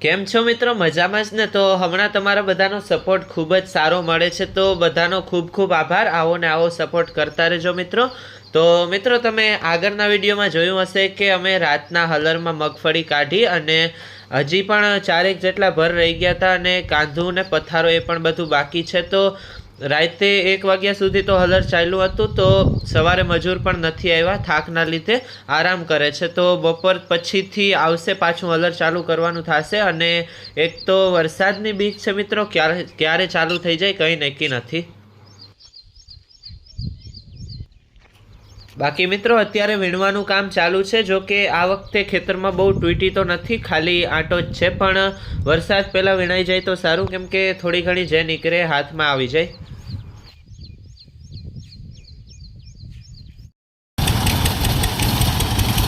કેમ છો મિત્રો? મજામાં જ ને? તો હમણાં તમારા બધાનો સપોર્ટ ખૂબ જ સારો મળે છે. તો બધાનો ખૂબ ખૂબ આભાર. આવો ને આવો સપોર્ટ કરતા રહેજો મિત્રો. તો મિત્રો, તમે આગળના વિડીયોમાં જોયું હશે કે અમે રાતના હલરમાં મગફળી કાઢી અને હજી પણ ચારેક જેટલા ભર રહી ગયા હતા અને કાંધું ને પથારો એ પણ બધું બાકી છે. તો રાતે એક વાગ્યા સુધી તો હલર ચાલ્યું હતું, તો સવારે મજૂર પણ નથી આવ્યા, થાકના લીધે આરામ કરે છે. તો બપોર પછીથી આવશે, પાછું હલર ચાલુ કરવાનું થશે અને એક તો વરસાદની બીક છે મિત્રો, ક્યારે ક્યારે ચાલુ થઈ જાય કંઈ નક્કી નથી. બાકી મિત્રો, અત્યારે વીણવાનું કામ ચાલુ છે, જો કે આ વખતે ખેતરમાં બહુ તૂટી તો નથી, ખાલી આંટો જ છે, પણ વરસાદ પહેલાં વીણાઈ જાય તો સારું, કેમ કે થોડી ઘણી જે નીકળે હાથમાં આવી જાય.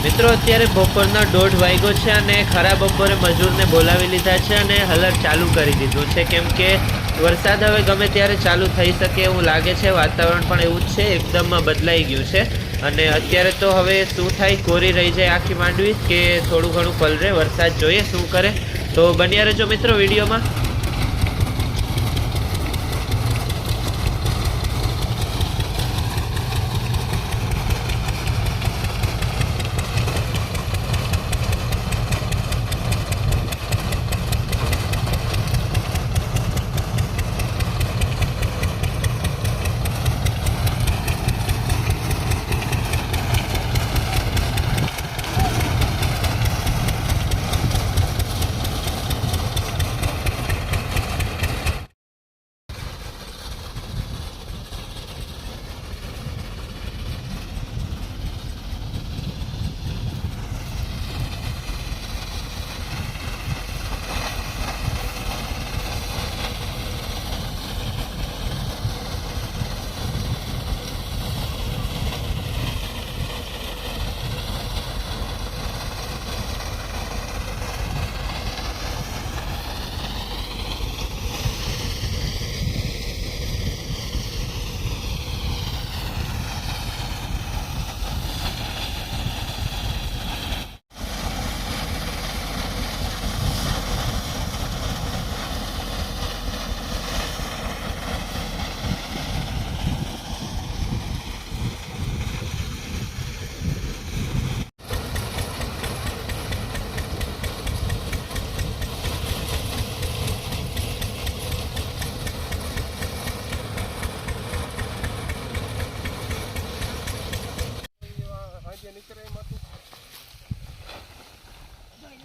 મિત્રો, અત્યારે બપોરના દોઢ વાગ્યો છે અને ખરા બપોરે મજૂરને બોલાવી લીધા છે અને હલર ચાલુ કરી દીધું છે. કેમ કે વરસાદ હવે ગમે ત્યારે ચાલુ થઈ શકે એવું લાગે છે. વાતાવરણ પણ એવું જ છે. એકદમ બદલાઈ ગયું છે. અને અત્યારે તો હવે શું થાય? કોરી રહી જાય આખી માંડવી કે થોડું ઘણું પલરે વરસાદ જોઈએ શું કરે. તો બન્યા રહેજો મિત્રો વિડીયોમાં.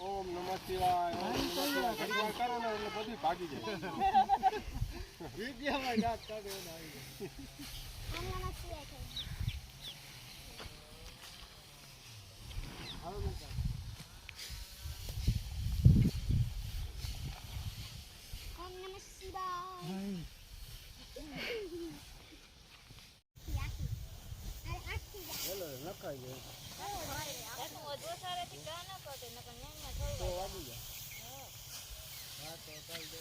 ઓમ નમઃ શિવાય બધું ભાગી જાય વિદ્યામાં જાત કાઢે એને આવી જાય. હાલો બેટા. ઓમ નમઃ શિવાય અરે આખી જાય બોલો નખાઈ જાય તો વાગી જાય હા તો ચાલ દે.